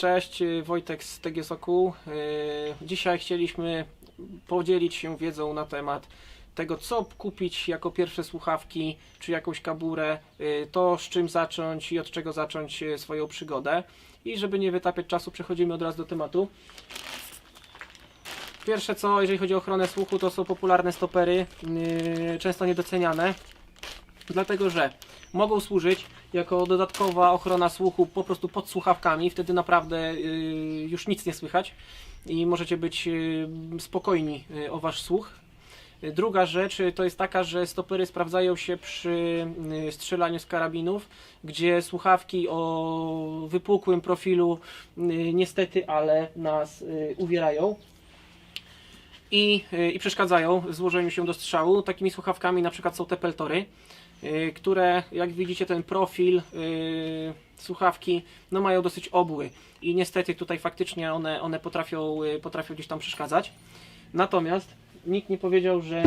Cześć, y, Wojtek z TG Sokół. Y, Dzisiaj chcieliśmy podzielić się wiedzą na temat tego, co kupić jako pierwsze słuchawki, czy jakąś kaburę, y, to z czym zacząć i od czego zacząć swoją przygodę. I żeby nie wytapiać czasu, przechodzimy od razu do tematu. Pierwsze co, jeżeli chodzi o ochronę słuchu, to są popularne stopery, często niedoceniane, dlatego że mogą służyć jako dodatkowa ochrona słuchu po prostu pod słuchawkami, wtedy naprawdę yy, już nic nie słychać i możecie być yy, spokojni yy, o wasz słuch. Druga rzecz to jest taka, że stopery sprawdzają się przy strzelaniu z karabinów, gdzie słuchawki o wypukłym profilu niestety, ale nas uwierają i, y, i przeszkadzają w złożeniu się do strzału. Takimi słuchawkami na przykład są te peltory, y, które jak widzicie ten profil y, słuchawki no mają dosyć obły i niestety tutaj faktycznie one, one potrafią, potrafią gdzieś tam przeszkadzać. Natomiast nikt nie powiedział, że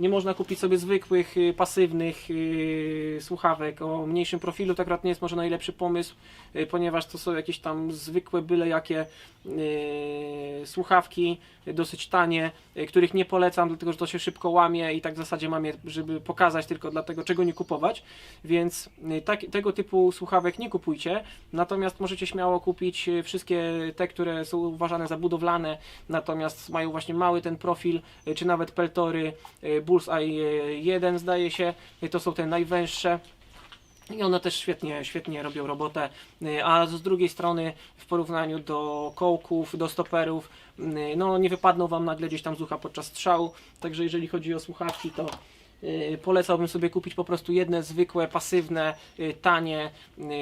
nie można kupić sobie zwykłych, y, pasywnych y, słuchawek o mniejszym profilu. To akurat nie jest może najlepszy pomysł, y, ponieważ to są jakieś tam zwykłe, byle jakie słuchawki, dosyć tanie, których nie polecam, dlatego że to się szybko łamie i tak w zasadzie mam je, żeby pokazać tylko dlatego, czego nie kupować. Więc tak, tego typu słuchawek nie kupujcie. Natomiast możecie śmiało kupić wszystkie te, które są uważane za budowlane, natomiast mają właśnie mały ten profil, czy nawet peltory Bullseye y, 1 zdaje się, to są te najwęższe. I one też świetnie, świetnie robią robotę, Y, a z drugiej strony w porównaniu do kołków, do stoperów, y, no nie wypadną Wam nagle gdzieś tam z ucha podczas strzału, także jeżeli chodzi o słuchawki, to polecałbym sobie kupić po prostu jedne zwykłe, pasywne, y, tanie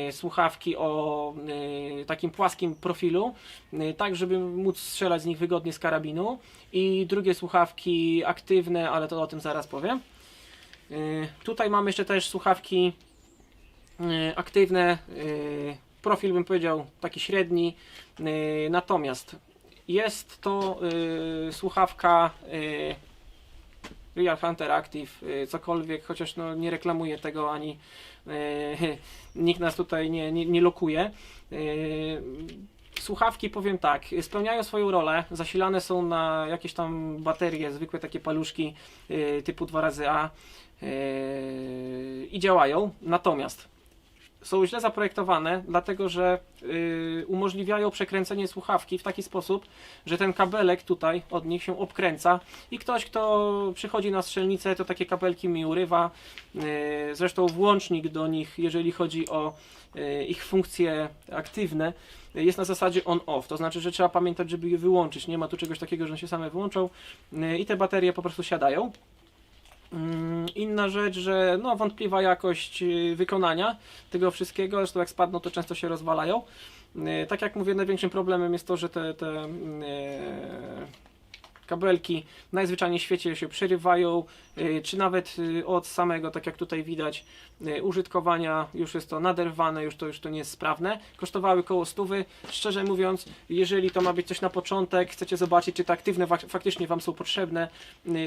y, słuchawki o y, takim płaskim profilu, y, tak żeby móc strzelać z nich wygodnie z karabinu. I drugie słuchawki aktywne, ale to o tym zaraz powiem. Y, Tutaj mamy jeszcze też słuchawki y, aktywne, y, profil bym powiedział taki średni, y, natomiast jest to y, słuchawka y, Real Hunter Active, y, cokolwiek, chociaż no, nie reklamuję tego ani y, nikt nas tutaj nie, nie, nie lokuje. Y, Słuchawki, powiem tak, spełniają swoją rolę, zasilane są na jakieś tam baterie, zwykłe takie paluszki typu 2 razy A i działają, natomiast są źle zaprojektowane, dlatego że y, umożliwiają przekręcenie słuchawki w taki sposób, że ten kabelek tutaj od nich się obkręca i ktoś, kto przychodzi na strzelnicę, to takie kabelki mi urywa. Y, zresztą włącznik do nich, jeżeli chodzi o y, ich funkcje aktywne, jest na zasadzie on-off. To znaczy, że trzeba pamiętać, żeby je wyłączyć. Nie ma tu czegoś takiego, że one się same wyłączą y, i te baterie po prostu siadają. Mm, Inna rzecz, że no, wątpliwa jakość y, wykonania tego wszystkiego, zresztą jak spadną, to często się rozwalają. Y, Tak jak mówię, największym problemem jest to, że te, te e, kabelki najzwyczajniej w świecie się przerywają, y, czy nawet y, od samego, tak jak tutaj widać, y, użytkowania już jest to naderwane, już to, już to nie jest sprawne. Kosztowały koło stówy. Szczerze mówiąc, jeżeli to ma być coś na początek, chcecie zobaczyć, czy te aktywne fak- faktycznie Wam są potrzebne,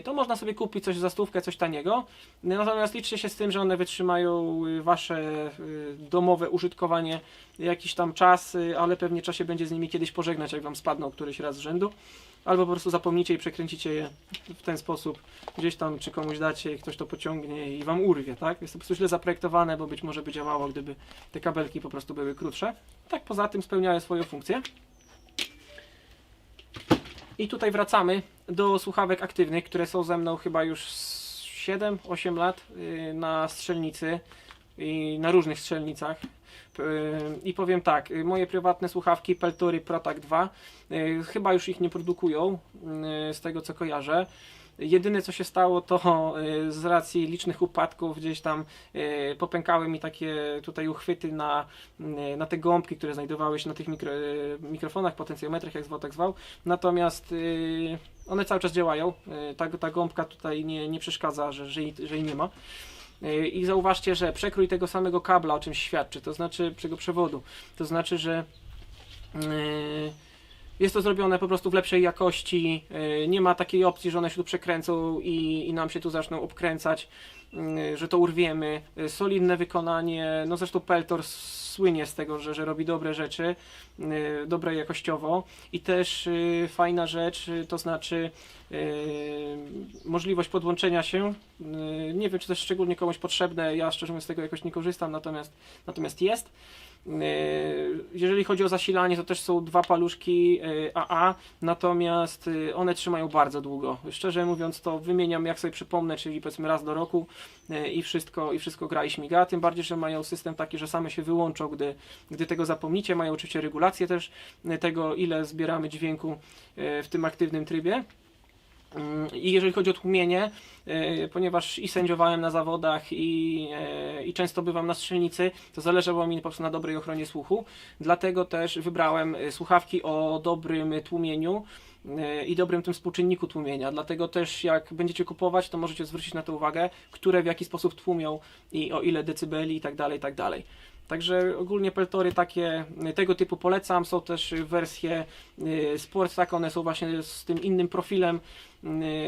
to można sobie kupić coś za stówkę, coś taniego. Y, Natomiast liczcie się z tym, że one wytrzymają Wasze domowe użytkowanie jakiś tam czas, ale pewnie trzeba się będzie z nimi kiedyś pożegnać, jak Wam spadną któryś raz z rzędu. Albo po prostu zapomnicie i przekręcicie je w ten sposób gdzieś tam, czy komuś dacie, ktoś to pociągnie i Wam urwie, tak? Jest to po prostu źle zaprojektowane, bo być może by działało, gdyby te kabelki po prostu były krótsze. Tak poza tym spełniają swoją funkcję. I tutaj wracamy do słuchawek aktywnych, które są ze mną chyba już 7-8 lat yy, na strzelnicy i na różnych strzelnicach. Yy, I powiem tak, yy, moje prywatne słuchawki Peltory Protac 2 yy, chyba już ich nie produkują, yy, z tego co kojarzę. Jedyne co się stało to z racji licznych upadków gdzieś tam popękały mi takie tutaj uchwyty na, na te gąbki, które znajdowały się na tych mikro, mikrofonach, potencjometrach, jak zwał, tak zwał. Natomiast one cały czas działają. Ta, ta gąbka tutaj nie, nie przeszkadza, że, że, że jej nie ma. Yy, I zauważcie, że przekrój tego samego kabla o czymś świadczy, to znaczy tego przewodu. To znaczy, że yy, jest to zrobione po prostu w lepszej jakości. yy, Nie ma takiej opcji, że one się tu przekręcą i, i nam się tu zaczną obkręcać. Y, że to urwiemy. Y, Solidne wykonanie, no zresztą Peltor słynie z tego, że, że robi dobre rzeczy, y, dobre jakościowo i też fajna rzecz, to znaczy możliwość podłączenia się. Nie wiem, czy to jest szczególnie komuś potrzebne, ja szczerze mówiąc z tego jakoś nie korzystam, natomiast, natomiast jest. Y, Jeżeli chodzi o zasilanie, to też są dwa paluszki AA, natomiast y, one trzymają bardzo długo. Szczerze mówiąc, to wymieniam jak sobie przypomnę, czyli powiedzmy raz do roku i wszystko, i wszystko gra i śmiga. Tym bardziej, że mają system taki, że same się wyłączą, gdy, gdy tego zapomnicie. Mają oczywiście regulację też tego, ile zbieramy dźwięku w tym aktywnym trybie. Mm, I jeżeli chodzi o tłumienie, e, ponieważ i sędziowałem na zawodach i, e, i często bywam na strzelnicy, to zależało mi po prostu na dobrej ochronie słuchu. Dlatego też wybrałem e, słuchawki o dobrym tłumieniu i dobrym tym współczynniku tłumienia. Dlatego też jak będziecie kupować, to możecie zwrócić na to uwagę, które w jaki sposób tłumią i o ile decybeli i tak dalej, i tak dalej. Także ogólnie peltory takie, tego typu polecam. Są też wersje y, sport, tak one są właśnie z tym innym profilem,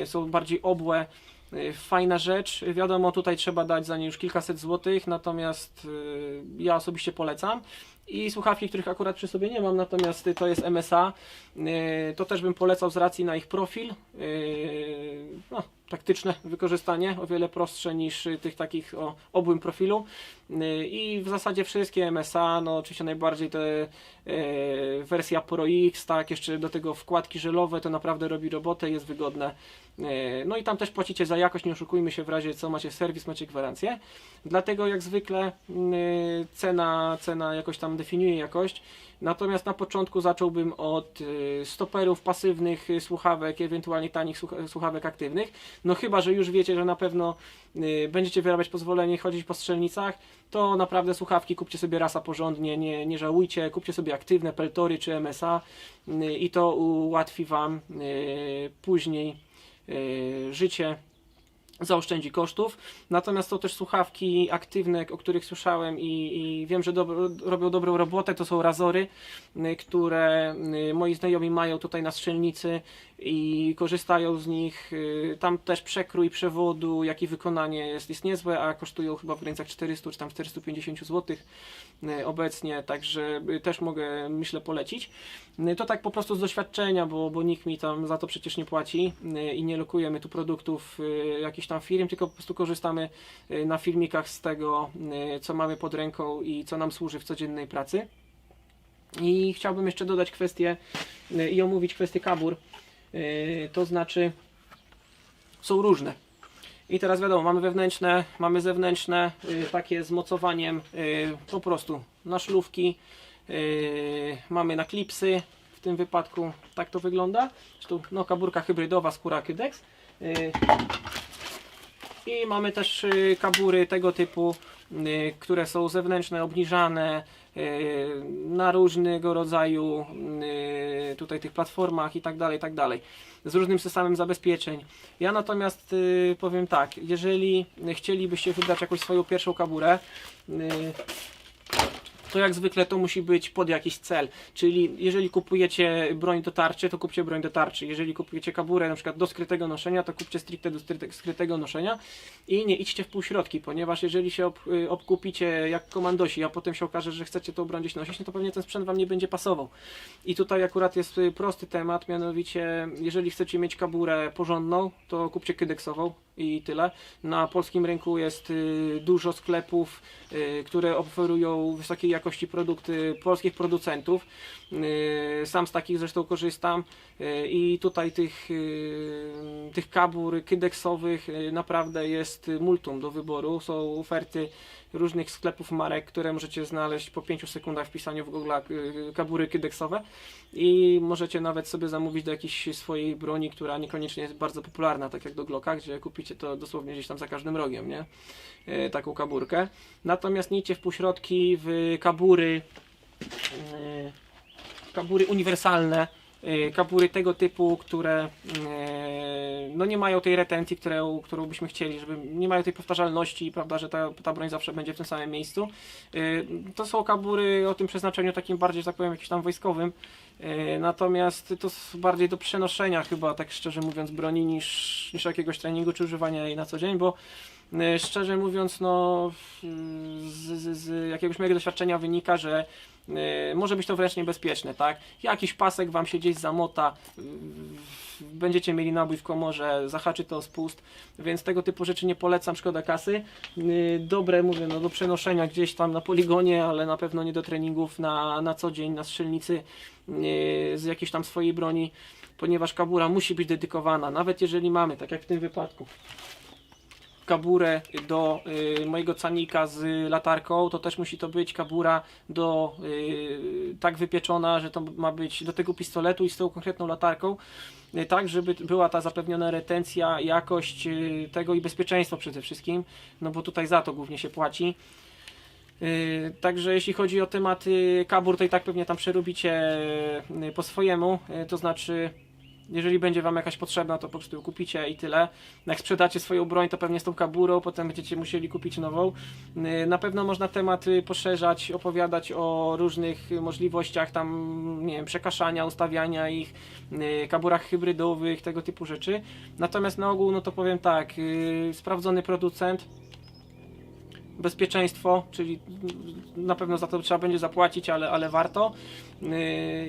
są bardziej obłe. Y, Fajna rzecz. Wiadomo, tutaj trzeba dać za nie już kilkaset złotych, natomiast y, ja osobiście polecam. I słuchawki, których akurat przy sobie nie mam, natomiast to jest MSA. Y, To też bym polecał z racji na ich profil. No, taktyczne wykorzystanie, o wiele prostsze niż tych takich o obłym profilu. Y, I w zasadzie wszystkie MSA, no oczywiście najbardziej te y, wersja Pro X, tak, jeszcze do tego wkładki żelowe, to naprawdę robi robotę, jest wygodne. Y, No i tam też płacicie za jakość, nie oszukujmy się, w razie co macie serwis, macie gwarancję. Dlatego jak zwykle y, cena, cena jakoś tam definiuje jakość. Natomiast na początku zacząłbym od stoperów pasywnych słuchawek, ewentualnie tanich słucha- słuchawek aktywnych. No chyba, że już wiecie, że na pewno będziecie wyrabiać pozwolenie chodzić po strzelnicach, to naprawdę słuchawki kupcie sobie rasa porządnie, nie, nie żałujcie, kupcie sobie aktywne peltory czy MSA y, i to ułatwi Wam y, później y, życie zaoszczędzi kosztów. Natomiast są też słuchawki aktywne, o których słyszałem i, i wiem, że robią dobrą robotę. To są razory, które moi znajomi mają tutaj na strzelnicy i korzystają z nich. Y, Tam też przekrój przewodu, jak i wykonanie jest, jest niezłe, a kosztują chyba w granicach 400 czy tam 450 zł obecnie, także y, też mogę, myślę, polecić. Y, To tak po prostu z doświadczenia, bo, bo nikt mi tam za to przecież nie płaci y, i nie lokujemy tu produktów y, jakichś tam firm, tylko po prostu korzystamy y, na filmikach z tego, y, co mamy pod ręką i co nam służy w codziennej pracy. I chciałbym jeszcze dodać kwestię y, i omówić kwestię kabur. Y, To znaczy, są różne. I teraz wiadomo, mamy wewnętrzne, mamy zewnętrzne, y, takie z mocowaniem y, po prostu na szlówki, mamy na klipsy, w tym wypadku tak to wygląda. Zresztą no, kaburka hybrydowa skóra Kydex. I mamy też y, kabury tego typu, y, które są zewnętrzne, obniżane y, na różnego rodzaju tutaj tych platformach i tak dalej, i tak dalej. Z różnym systemem zabezpieczeń. Ja natomiast powiem tak, jeżeli chcielibyście wybrać jakąś swoją pierwszą kaburę, to jak zwykle to musi być pod jakiś cel. Czyli jeżeli kupujecie broń do tarczy, to kupcie broń do tarczy. Jeżeli kupujecie kaburę na przykład do skrytego noszenia, to kupcie stricte do skryte- skrytego noszenia i nie idźcie w półśrodki, ponieważ jeżeli się ob, y, obkupicie jak komandosi, a potem się okaże, że chcecie tą broń gdzieś nosić, no to pewnie ten sprzęt Wam nie będzie pasował. I tutaj akurat jest y, prosty temat, mianowicie jeżeli chcecie mieć kaburę porządną, to kupcie kydeksową i tyle. Na polskim rynku jest y, dużo sklepów, które oferują wysokiej jakości produkty polskich producentów. Y, Sam z takich zresztą korzystam y, i tutaj tych, y, tych kabur kydeksowych naprawdę jest multum do wyboru. Są oferty różnych sklepów marek, które możecie znaleźć po 5 sekundach wpisaniu w Google kabury kydeksowe i możecie nawet sobie zamówić do jakiejś swojej broni, która niekoniecznie jest bardzo popularna, tak jak do Glocka, gdzie kupicie to dosłownie gdzieś tam za każdym rogiem, nie? E, Taką kaburkę. Natomiast nie idźcie w półśrodki, w kabury, kabury uniwersalne, kabury tego typu, które no nie mają tej retencji, którą, którą byśmy chcieli, żeby nie mają tej powtarzalności, prawda, że ta, ta broń zawsze będzie w tym samym miejscu. Y, To są kabury o tym przeznaczeniu takim bardziej, że tak powiem, jakimś tam wojskowym. Y, Natomiast to bardziej do przenoszenia chyba, tak szczerze mówiąc, broni niż, niż jakiegoś treningu czy używania jej na co dzień, bo Y, Szczerze mówiąc, no z, z, z jakiegoś mojego doświadczenia wynika, że może być to wręcz niebezpieczne, tak? Jakiś pasek wam się gdzieś zamota, będziecie mieli nabój w komorze, zahaczy to spust, więc tego typu rzeczy nie polecam, szkoda kasy. Y, Dobre, mówię, no do przenoszenia gdzieś tam na poligonie, ale na pewno nie do treningów na, na co dzień, na strzelnicy y, z jakiejś tam swojej broni, ponieważ kabura musi być dedykowana, nawet jeżeli mamy, tak jak w tym wypadku, kaburę do y, mojego canika z latarką, to też musi to być kabura do y, tak wypieczona, że to ma być do tego pistoletu i z tą konkretną latarką, y, tak żeby była ta zapewniona retencja, jakość y, tego i bezpieczeństwo przede wszystkim, no bo tutaj za to głównie się płaci. Y, Także jeśli chodzi o temat y, kabur, to i tak pewnie tam przerobicie y, po swojemu, y, to znaczy jeżeli będzie Wam jakaś potrzebna, to po prostu ją kupicie i tyle. Jak sprzedacie swoją broń, to pewnie z tą kaburą, potem będziecie musieli kupić nową. Yy, Na pewno można temat y, poszerzać, opowiadać o różnych y, możliwościach tam, nie wiem, przekaszania, ustawiania ich, yy, kaburach hybrydowych, tego typu rzeczy. Natomiast na ogół, no to powiem tak, sprawdzony producent, bezpieczeństwo, czyli na pewno za to trzeba będzie zapłacić, ale, ale warto. Yy,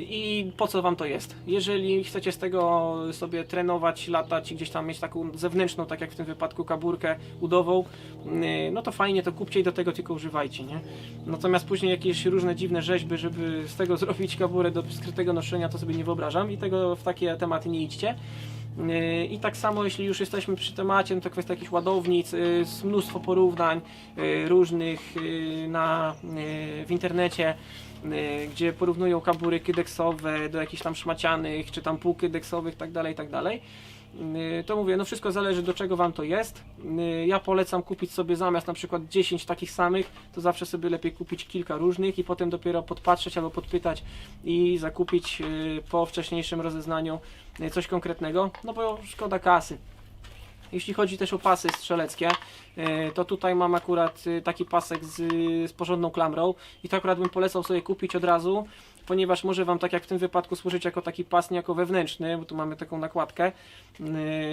I po co Wam to jest? Jeżeli chcecie z tego sobie trenować, latać i gdzieś tam mieć taką zewnętrzną, tak jak w tym wypadku kaburkę udową, yy, no to fajnie, to kupcie i do tego tylko używajcie, nie? Natomiast później jakieś różne dziwne rzeźby, żeby z tego zrobić kaburę do skrytego noszenia, to sobie nie wyobrażam i tego w takie tematy nie idźcie. Yy, I tak samo, jeśli już jesteśmy przy temacie, no to kwestia jakichś ładownic, jest mnóstwo porównań yy, różnych na, w internecie, gdzie porównują kabury kydeksowe do jakichś tam szmacianych, czy tam półkydeksowych, tak dalej, tak dalej. To mówię, no wszystko zależy do czego Wam to jest. Ja polecam kupić sobie zamiast na przykład 10 takich samych, to zawsze sobie lepiej kupić kilka różnych i potem dopiero podpatrzeć albo podpytać i zakupić po wcześniejszym rozeznaniu coś konkretnego, no bo szkoda kasy. Jeśli chodzi też o pasy strzeleckie, yy, to tutaj mam akurat yy, taki pasek z, z porządną klamrą i to akurat bym polecał sobie kupić od razu, ponieważ może Wam tak jak w tym wypadku służyć jako taki pas niejako wewnętrzny, bo tu mamy taką nakładkę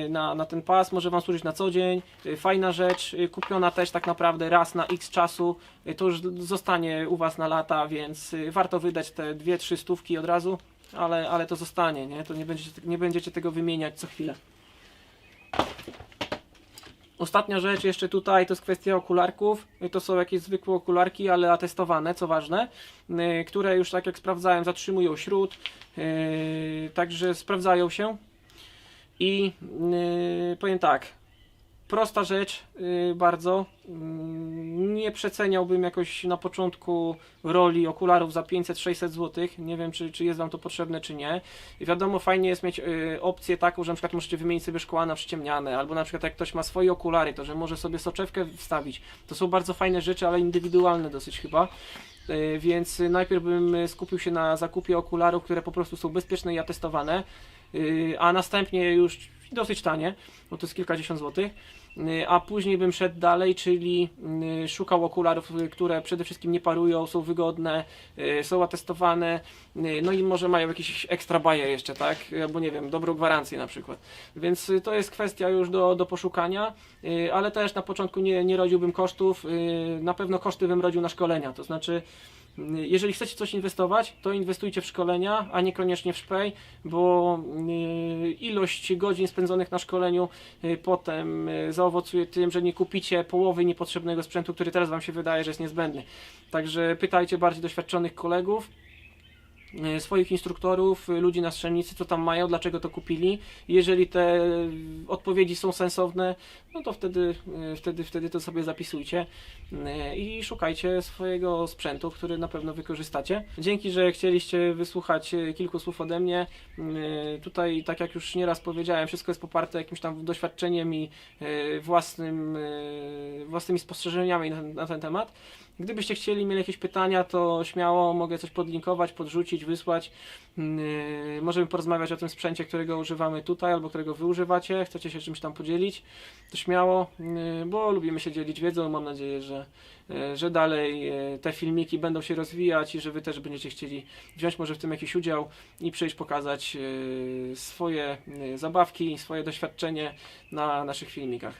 na, na ten pas, może Wam służyć na co dzień, fajna rzecz, kupiona też tak naprawdę raz na x czasu, to już zostanie u Was na lata, więc warto wydać te 2-3 stówki od razu, ale, ale to zostanie, nie? to nie będziecie, nie będziecie tego wymieniać co chwilę. Ostatnia rzecz jeszcze tutaj to jest kwestia okularków. To są jakieś zwykłe okularki, ale atestowane, co ważne, yy, które już tak jak sprawdzałem zatrzymują śród, yy, także sprawdzają się. I yy, powiem tak, prosta rzecz yy, bardzo. Yy, nie przeceniałbym jakoś na początku roli okularów za 500-600 zł. Nie wiem, czy, czy jest Wam to potrzebne, czy nie. Wiadomo, fajnie jest mieć y, opcję taką, że na przykład możecie wymienić sobie szkła na przyciemniane, albo na przykład jak ktoś ma swoje okulary, to że może sobie soczewkę wstawić. To są bardzo fajne rzeczy, ale indywidualne dosyć chyba. Y, Więc y, najpierw bym y, skupił się na zakupie okularów, które po prostu są bezpieczne i atestowane, y, a następnie już dosyć tanie, bo to jest kilkadziesiąt złotych. A później bym szedł dalej, czyli y, szukał okularów, y, które przede wszystkim nie parują, są wygodne, y, są atestowane, no i może mają jakieś ekstra baje jeszcze, tak? Albo nie wiem, dobrą gwarancję na przykład. Więc to jest kwestia już do, do poszukania, ale też na początku nie, nie rodziłbym kosztów. Na pewno koszty bym rodził na szkolenia, to znaczy jeżeli chcecie coś inwestować, to inwestujcie w szkolenia, a niekoniecznie w szpej, bo y, ilość godzin spędzonych na szkoleniu y, potem y, zaowocuje tym, że nie kupicie połowy niepotrzebnego sprzętu, który teraz Wam się wydaje, że jest niezbędny. Także pytajcie bardziej doświadczonych kolegów, swoich instruktorów, y, ludzi na strzelnicy, co tam mają, dlaczego to kupili. Jeżeli te y, odpowiedzi są sensowne, no to wtedy, wtedy, wtedy to sobie zapisujcie i szukajcie swojego sprzętu, który na pewno wykorzystacie. Dzięki, że chcieliście wysłuchać kilku słów ode mnie. Tutaj, tak jak już nieraz powiedziałem, wszystko jest poparte jakimś tam doświadczeniem i własnym, własnymi spostrzeżeniami na, na ten temat. Gdybyście chcieli, mieli jakieś pytania, to śmiało mogę coś podlinkować, podrzucić, wysłać. Yy, możemy porozmawiać o tym sprzęcie, którego używamy tutaj, albo którego wy używacie. Chcecie się czymś tam podzielić, to śmiało, yy, bo lubimy się dzielić wiedzą. Mam nadzieję, że, yy, że dalej te filmiki będą się rozwijać i że wy też będziecie chcieli wziąć może w tym jakiś udział i przyjść pokazać swoje zabawki, swoje doświadczenie na naszych filmikach.